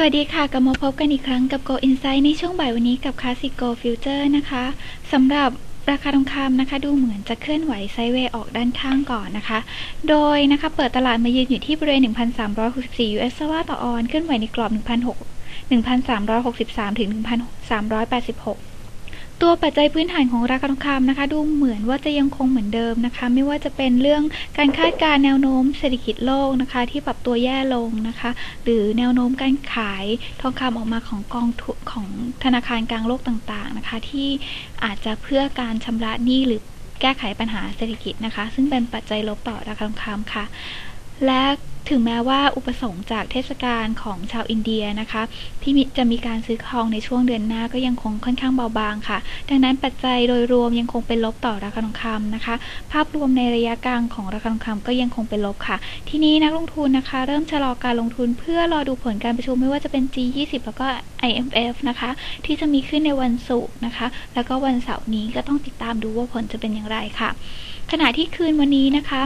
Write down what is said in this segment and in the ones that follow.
สวัสดีค่ะ กลับมาพบกันอีกครั้งกับ Go Insight ในช่วงบ่ายวันนี้กับ Classic Go Future นะคะสำหรับราคาทองคำนะคะ ดูเหมือนจะเคลื่อนไหวไซด์เวย์ออกด้านข้างก่อนนะคะ โดยนะคะเปิดตลาดมายืนอยู่ที่บริเวณ 1,364 US ดอลลาร์ต่อออน เคลื่อนไหวในกรอบ1,363 ถึง 1,386 ตัวปัจจัยพื้นฐานของราคาทองคำนะคะ ดูเหมือนว่าจะยังคงเหมือนเดิมนะคะ ไม่ว่าจะเป็นเรื่องการคาดการณ์แนวโน้มเศรษฐกิจโลกนะคะ ที่ปรับตัวแย่ลงนะคะ หรือแนวโน้มการขายทองคำออกมาของกองทุนของธนาคารกลางโลกต่างๆนะคะ ที่อาจจะเพื่อการชำระหนี้หรือแก้ไขปัญหาเศรษฐกิจนะคะ ซึ่งเป็นปัจจัยลบต่อราคาทองคำค่ะ และถึงแม้ว่าอุปสงค์จากเทศกาลของชาวอินเดียนะคะ ที่จะมีการซื้อทองในช่วงเดือนหน้าก็ยังคงค่อนข้างเบาบางค่ะ ดังนั้นปัจจัยโดยรวมยังคงเป็นลบต่อราคาทองคำนะคะ ภาพรวมในระยะกลางของราคาทองคำก็ยังคงเป็นลบค่ะ ทีนี้นักลงทุนนะคะ เริ่มชะลอการลงทุนเพื่อรอดูผลการประชุมไม่ว่าจะเป็น G20 แล้วก็ IMF นะคะ ที่จะมีขึ้นในวันศุกร์นะคะ แล้วก็วันเสาร์นี้ก็ต้องติดตามดูว่าผลจะเป็นอย่างไรค่ะ ขณะที่คืนวันนี้นะคะ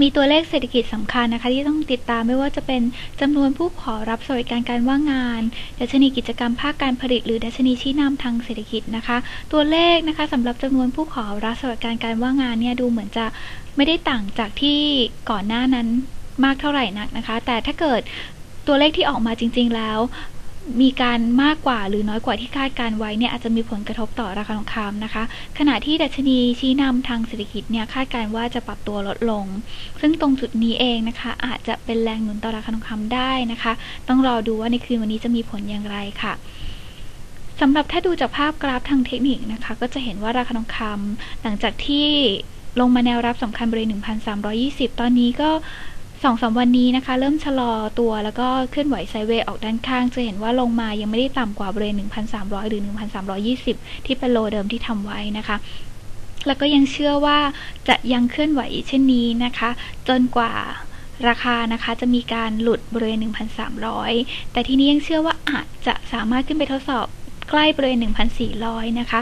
มีตัวเลขเศรษฐกิจสำคัญนะคะที่ต้องติดตามไม่ว่าจะเป็นจำนวนผู้ขอรับสวัสดิการการว่างงานดัชนีกิจกรรมภาคการผลิต หรือดัชนีชี้นำทางเศรษฐกิจนะคะ ตัวเลขนะคะสำหรับจำนวนผู้ขอรับสวัสดิการการว่างงานเนี่ยดูเหมือนจะไม่ได้ต่างจากที่ก่อนหน้านั้นมากเท่าไหร่นักนะคะ แต่ถ้าเกิดตัวเลขที่ออกมาจริง ๆ แล้ว มีการมากกว่าหรือน้อยกว่าที่คาดการไว้เนี่ยอาจจะมีผลกระทบต่อราคาทองคำนะคะ ขณะที่ดัชนีชี้นำทางเศรษฐกิจเนี่ยคาดการว่าจะปรับตัวลดลง ซึ่งตรงจุดนี้เองนะคะ อาจจะเป็นแรงหนุนต่อราคาทองคำได้นะคะ ต้องรอดูว่าในคืนวันนี้จะมีผลอย่างไรค่ะสำหรับถ้าดูจากภาพกราฟทางเทคนิคนะคะ ก็จะเห็นว่าราคาทองคำหลังจากที่ลงมาแนวรับสำคัญบริเวณ 1,320 ตอนนี้ก็ สองสาวันนี้นะคะ เริ่มชะลอตัวแล้วก็เคลื่อนไหวไซเวย์ออกด้านข้าง จะเห็นว่าลงมายังไม่ได้ต่ำกว่าบริเวณ 1,300 หรือ 1,320 ที่เป็นโลเดิมที่ทำไว้นะคะแล้วก็ยังเชื่อว่าจะยังเคลื่อนไหวเช่นนี้นะคะ จนกว่าราคานะคะจะมีการหลุดบริเวณ 1,300 แต่ทีนี้ยังเชื่อว่าอาจจะสามารถขึ้นไปทดสอบใกล้บริเวณ 1,400 นะคะ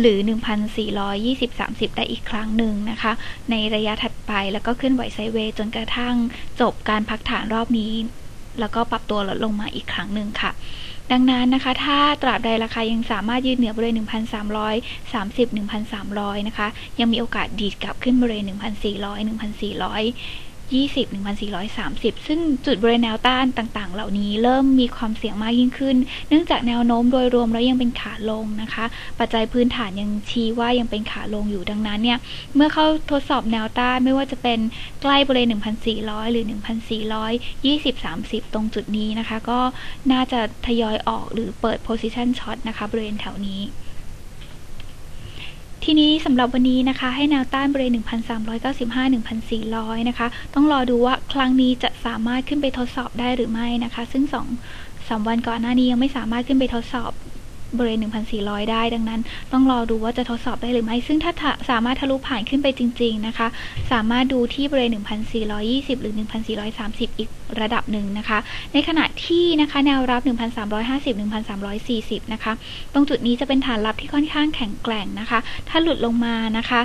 หรือ 1,420-30 ได้อีกครั้งหนึ่งนะคะ ในระยะถัดไปแล้วก็ขึ้นไหวไซเวย์จนกระทั่งจบการพักฐานรอบนี้ แล้วก็ปรับตัวลดลงมาอีกครั้งหนึ่งค่ะดังนั้นนะคะ ถ้าตราบใดราคายังสามารถยืนเหนือบริเวณ 1,330 1,300 นะคะ ยังมีโอกาสดีดกลับขึ้นบริเวณ 1,400 1,400 20 1430 ซึ่งจุดบริเวณแนวต้านต่างๆ เหล่านี้เริ่มมีความเสี่ยงมากยิ่งขึ้น เนื่องจากแนวโน้มโดยรวมแล้วยังเป็นขาลงนะคะ ปัจจัยพื้นฐานยังชี้ว่ายังเป็นขาลงอยู่ดังนั้นเนี่ยเมื่อเข้าทดสอบแนวต้านไม่ว่าจะเป็นใกล้บริเวณ1,400 หรือ 1,420 30 ตรงจุดนี้นะคะ ก็น่าจะทยอยออกหรือเปิด position short นะคะบริเวณแถวนี้ ทีนี้สำหรับวันนี้นะคะ ให้แนวต้านบริเวณ 1,395 1,400 นะคะ ต้องรอดูว่าครั้งนี้จะสามารถขึ้นไปทดสอบได้หรือไม่นะคะ ซึ่ง 2 3 วันก่อนหน้านี้ยังไม่สามารถขึ้นไปทดสอบ บริเวณ 1,400 ได้ ดังนั้นต้องรอดูว่าจะทดสอบได้หรือไม่ ซึ่งถ้าสามารถทะลุผ่านขึ้นไปจริง ๆ นะคะ สามารถดูที่บริเวณ 1,420 หรือ 1,430 อีกระดับหนึ่งนะคะ ในขณะที่นะคะแนวรับ 1,350 1,340 นะคะ ตรงจุดนี้จะเป็นฐานรับที่ค่อนข้างแข็งแกร่งนะคะ ถ้าหลุดลงมานะคะ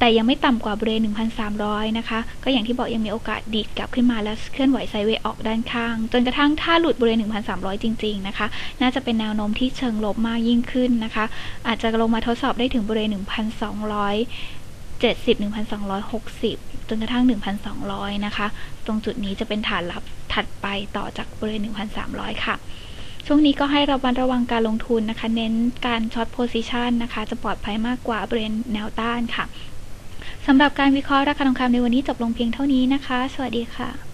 แต่ยังไม่ต่ำกว่าบริเวณ1,300 นะคะ ก็อย่างที่บอกยังมีโอกาสดีดกลับขึ้นมาแล้วเคลื่อนไหวไซเวย์ออกด้านข้าง จนกระทั่งถ้าหลุดบริเวณ1,300 จริง ๆ นะคะ น่าจะเป็นแนวโน้มที่เชิงลบมากยิ่งขึ้นนะคะ อาจจะลงมาทดสอบได้ถึงบริเวณ1,200 70 1,260 จนกระทั่ง 1,200 นะคะ ตรงจุดนี้จะเป็นฐานรับถัดไปต่อจากบริเวณ 1,300 ค่ะ ช่วงนี้ก็ให้ระมัดระวังการลงทุนนะคะ เน้นการช็อตโพซิชันนะคะ จะปลอดภัยมากกว่าบริเวณแนวต้านค่ะ สำหรับการวิเคราะห์ราคาทองคำในวันนี้จบลงเพียงเท่านี้นะคะ สวัสดีค่ะ